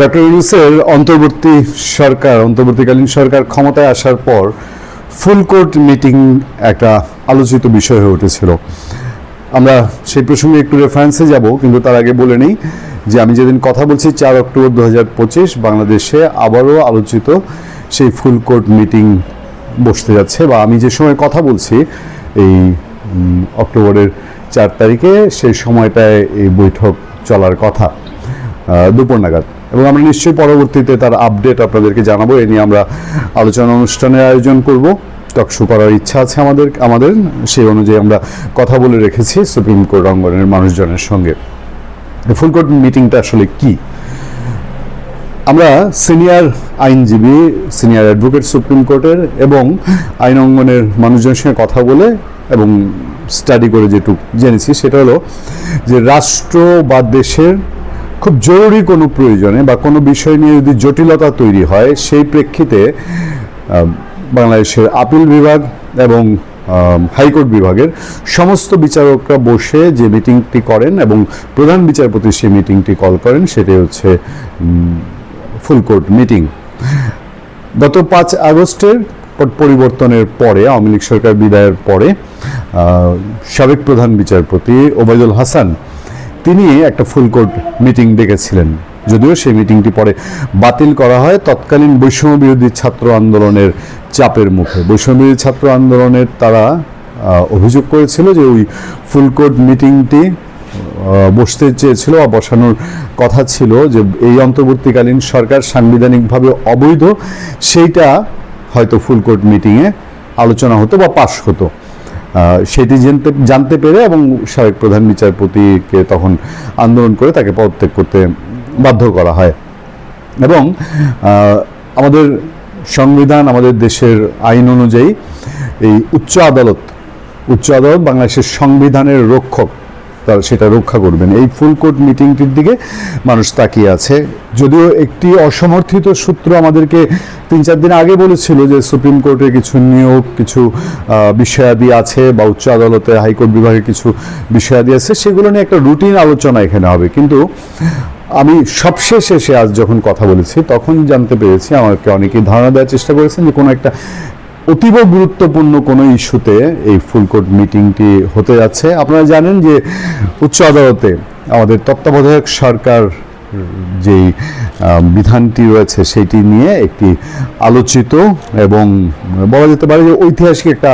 Doctor ইউনুসের অন্তর্বর্তী সরকার, অন্তর্বর্তীকালীন সরকার ক্ষমতায় আসার পর ফুল কোর্ট মিটিং একটা আলোচিত বিষয় হয়ে উঠেছিল। আমরা সেই প্রসঙ্গে একটু রেফারেন্সে যাব, কিন্তু তার আগে বলে নেই যে আমি যেদিন কথা বলছি চার অক্টোবর দু হাজার পঁচিশ বাংলাদেশে আবারও আলোচিত সেই ফুল কোর্ট মিটিং বসতে যাচ্ছে বা আমি যে সময় কথা বলছি এই অক্টোবরের চার তারিখে সেই সময়টায় এই বৈঠক চলার কথা। দুপুর নাগাদ। এবং আমরা নিশ্চয়ই পরবর্তীতে তার আপডেট আপনাদেরকে জানাব। এ নিয়ে আমরা আলোচনা অনুষ্ঠানের আয়োজন করব। টকশো করার ইচ্ছা আছে আমাদের আমাদের। সেই অনুযায়ী আমরা কথা বলে রেখেছি সুপ্রিম কোর্ট অঙ্গনের মানুষজনের সঙ্গে। ফুল কোর্ট মিটিংটা আসলে কি? আমরা সিনিয়র আইনজীবী, সিনিয়র অ্যাডভোকেট সুপ্রিম কোর্টের এবং আইন অঙ্গনের মানুষজনের সঙ্গে কথা বলে এবং স্টাডি করে যেটুকু জেনেছি, সেটা হলো যে রাষ্ট্র বা দেশের খুব জরুরি কোনো প্রয়োজনে বা কোনো বিষয় নিয়ে যদি জটিলতা তৈরি হয়, সেই প্রেক্ষিতে বাংলাদেশের আপিল বিভাগ এবং হাইকোর্ট বিভাগের সমস্ত বিচারকরা বসে যে মিটিংটি করেন এবং প্রধান বিচারপতি সেই মিটিংটি কল করেন সেটি হচ্ছে ফুল কোর্ট মিটিং। গত পাঁচ আগস্টের পরিবর্তনের পরে, আওয়ামী লীগ সরকার বিদায়ের পরে সাবেক প্রধান বিচারপতি ওবায়দুল হাসান তিনি একটা ফুল কোর্ট মিটিং ডেকেছিলেন। যদিও সেই মিটিংটি পরে বাতিল করা হয়, তৎকালীন বৈষম্য বিরোধী ছাত্র আন্দোলনের চাপের মুখে। বৈষম্য বিরোধী ছাত্র আন্দোলনের তারা অভিযোগ করেছিল যে ওই ফুল কোর্ট মিটিংটি বসতে চেয়েছিল বা বসানোর কথা ছিল যে এই অন্তর্বর্তীকালীন সরকার সাংবিধানিকভাবে অবৈধ, সেইটা হয়তো ফুল কোর্ট মিটিংয়ে আলোচনা হতো বা পাশ হতো। সেটি জানতে জানতে পেরে এবং সাবেক প্রধান বিচারপতিকে তখন আন্দোলন করে তাকে পদত্যাগ করতে বাধ্য করা হয়। এবং আমাদের সংবিধান, আমাদের দেশের আইন অনুযায়ী এই উচ্চ আদালত উচ্চ আদালত বাংলাদেশের সংবিধানের রক্ষক সেটা রক্ষা করবেন। এই ফুল কোর্ট মিটিংটির দিকে মানুষ তাকিয়ে আছে। যদিও একটি অসমর্থিত সূত্র আমাদেরকে তিন চার দিন আগে বলেছিল যে সুপ্রিম কোর্টে কিছু নিয়োগ, কিছু বিষয়াদি আছে বা উচ্চ আদালতে হাইকোর্ট বিভাগে কিছু বিষয়াদি আছে, সেগুলো নিয়ে একটা রুটিন আলোচনা এখানে হবে। কিন্তু আমি সবশেষ এসে আজ যখন কথা বলেছি, তখন জানতে পেরেছি আমাকে অনেকেই ধারণা দেওয়ার চেষ্টা করেছেন যে কোনো একটা অতীব গুরুত্বপূর্ণ কোনো ইস্যুতে এই ফুলকোর্ট মিটিংটি হতে যাচ্ছে। আপনারা জানেন যে উচ্চ আদালতে আমাদের তত্ত্বাবধায়ক সরকার যেই বিধানটি রয়েছে সেটি নিয়ে একটি আলোচিত এবং বলা যেতে পারে যে ঐতিহাসিক একটা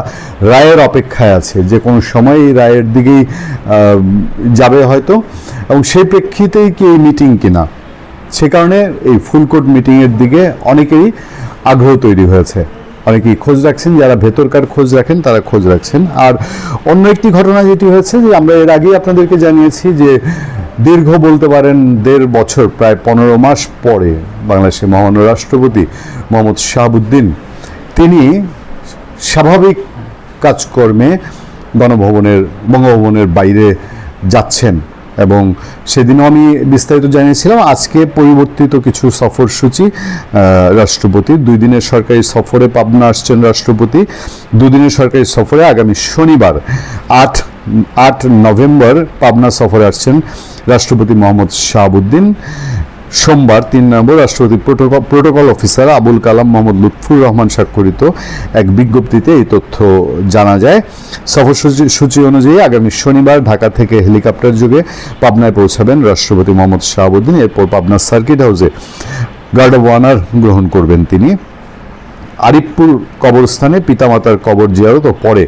রায়ের অপেক্ষায় আছে। যে কোনো সময় রায়ের দিকেই যাবে হয়তো। এবং সেই প্রেক্ষিতেই কি এই মিটিং কিনা? সে কারণে এই ফুলকোর্ট মিটিংয়ের দিকে অনেকেরই আগ্রহ তৈরি হয়েছে। অনেকেই খোঁজ রাখছেন? যারা ভেতরকার খোঁজ রাখেন, তারা খোঁজ রাখছেন। আর অন্য একটি ঘটনা যেটি হয়েছে, যে আমরা এর আগেই আপনাদেরকে জানিয়েছি যে দীর্ঘ বলতে পারেন দেড় বছর, প্রায় পনেরো মাস পরে বাংলাদেশের মহান রাষ্ট্রপতি মোহাম্মদ শাহাবুদ্দিন, তিনি স্বাভাবিক কাজকর্মে গণভবনের, বঙ্গভবনের বাইরে যাচ্ছেন। এবং সেদিনও আমি বিস্তারিত জানিয়েছিলাম, আজকে পরিবর্তিত কিছু সফরসূচি সূচি রাষ্ট্রপতি, দুই দিনের সরকারি সফরে পাবনা আসছেন রাষ্ট্রপতি দুদিনের সরকারি সফরে আগামী শনিবার, আট আট নভেম্বর পাবনা সফরে আসছেন রাষ্ট্রপতি মোহাম্মদ শাহাবুদ্দিন সোমবার তিন নম্বর রাষ্ট্রপতি প্রোটোকল অফিসার আবুল কালাম মোহাম্মদ লুৎফুর রহমান স্বাক্ষরিত এক বিজ্ঞপ্তিতে এই তথ্য জানা যায়। সফর সূচি অনুযায়ী আগামী শনিবার ঢাকা থেকে হেলিকপ্টার যোগে পাবনায় পৌঁছাবেন রাষ্ট্রপতি মোহাম্মদ শাহাবুদ্দিন। এরপর পাবনার সার্কিট হাউসে গার্ড অব অনার গ্রহণ করবেন তিনি। আরিফপুর কবরস্থানে পিতামাতার কবর জিয়ারত ও পরে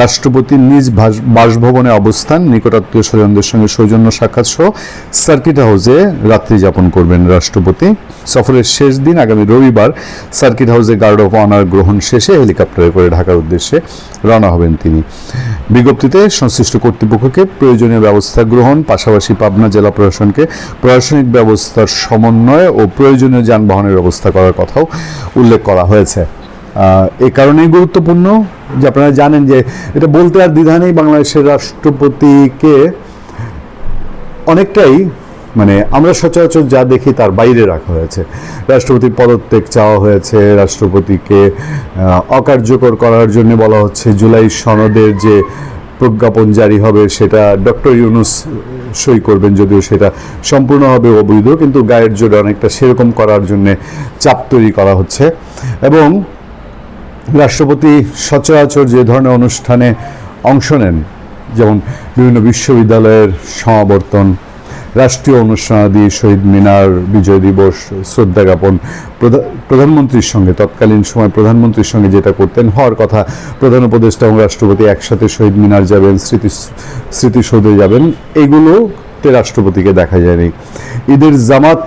রাষ্ট্রপতির নিজ বাসভবনে অবস্থান। নিকটাত্মীয় স্বজনদের সঙ্গে সৌজন্য সাক্ষাৎ সহ সার্কিট হাউসে রাত্রি যাপন করবেন রাষ্ট্রপতি। সফরের শেষ দিন আগামী রবিবার সার্কিট হাউসে গার্ড অফ অনার গ্রহণ শেষে হেলিকপ্টারে করে ঢাকার উদ্দেশ্যে রওনা হবেন তিনি। বিজ্ঞপ্তিতে সংশ্লিষ্ট কর্তৃপক্ষকে প্রয়োজনীয় ব্যবস্থা গ্রহণ, পাশাপাশি পাবনা জেলা প্রশাসনকে প্রশাসনিক ব্যবস্থার সমন্বয় ও প্রয়োজনীয় যানবাহনের ব্যবস্থা করার কথাও উল্লেখ করা হয়েছে। এ কারণেই গুরুত্বপূর্ণ যে আপনারা জানেন যে এটা বলতে আর দ্বিধা নেই বাংলাদেশের রাষ্ট্রপতিকে। অনেকটাই মানে আমরা সচরাচর যা দেখি তার বাইরে রাখা হয়েছে। রাষ্ট্রপতির পদত্যাগ চাওয়া হয়েছে, রাষ্ট্রপতিকে অকার্যকর করার জন্য বলা হচ্ছে। জুলাই সনদের যে প্রজ্ঞাপন জারি হবে সেটা ডক্টর ইউনুস সই করবেন, যদিও সেটা সম্পূর্ণভাবে অবৈধ, কিন্তু গায়ের জোরে অনেকটা সেরকম করার জন্য চাপ তৈরি করা হচ্ছে। এবং রাষ্ট্রপতি সচরাচর যে ধরনের অনুষ্ঠানে অংশ নেন, যেমন বিভিন্ন বিশ্ববিদ্যালয়ের সমাবর্তন, রাষ্ট্রীয় অনুষ্ঠানাদি শহীদ মিনার, বিজয় দিবস, শ্রদ্ধা জ্ঞাপন, প্রধা- প্রধানমন্ত্রীর সঙ্গে, তৎকালীন সময় প্রধানমন্ত্রীর সঙ্গে যেটা করতেন, হওয়ার কথা প্রধান উপদেষ্টা এবং রাষ্ট্রপতি একসাথে শহীদ মিনার যাবেন, স্মৃতি, স্মৃতিসৌধে যাবেন, এগুলোতে রাষ্ট্রপতিকে দেখা যায়নি। ঈদের জামাত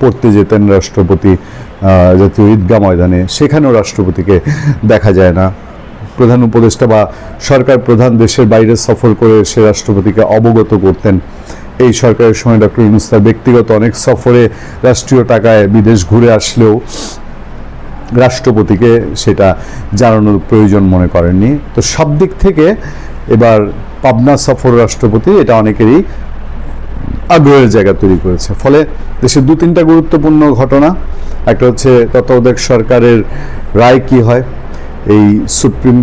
পড়তে যেতেন রাষ্ট্রপতি জাতীয় ঈদগাহ ময়দানে, সেখানেও রাষ্ট্রপতিকে দেখা যায় না। প্রধান উপদেষ্টা বা সরকার প্রধান দেশের বাইরে সফর করে সে রাষ্ট্রপতিকে অবগত করতেন। এই সরকারের সময় ডক্টর ইউনুস ব্যক্তিগত অনেক সফরে রাষ্ট্রীয় টাকায় বিদেশ ঘুরে আসলেও রাষ্ট্রপতিকে সেটা জানানোর প্রয়োজন মনে করেননি। তো সব দিক থেকে এবার পাবনা সফর রাষ্ট্রপতি, এটা অনেকেরই আগ্রহের জায়গা তৈরি করেছে। ফলে দেশের দু তিনটা গুরুত্বপূর্ণ ঘটনা, একটা হচ্ছে তত্ত্বাবধায়ক সরকারের রায় কি হয়, এই সুপ্রিম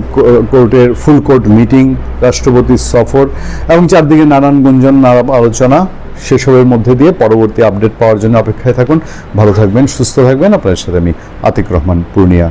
কোর্টের ফুল কোর্ট মিটিং রাষ্ট্রপতির সফর, এবং চারদিকে নানান গুঞ্জন নানান আলোচনা সেসবের মধ্যে দিয়ে পরবর্তী আপডেট পাওয়ার জন্য অপেক্ষায় থাকুন। ভালো থাকবেন, সুস্থ থাকবেন। আপনার সাথে আমি আতিক রহমান, পূর্ণিয়া।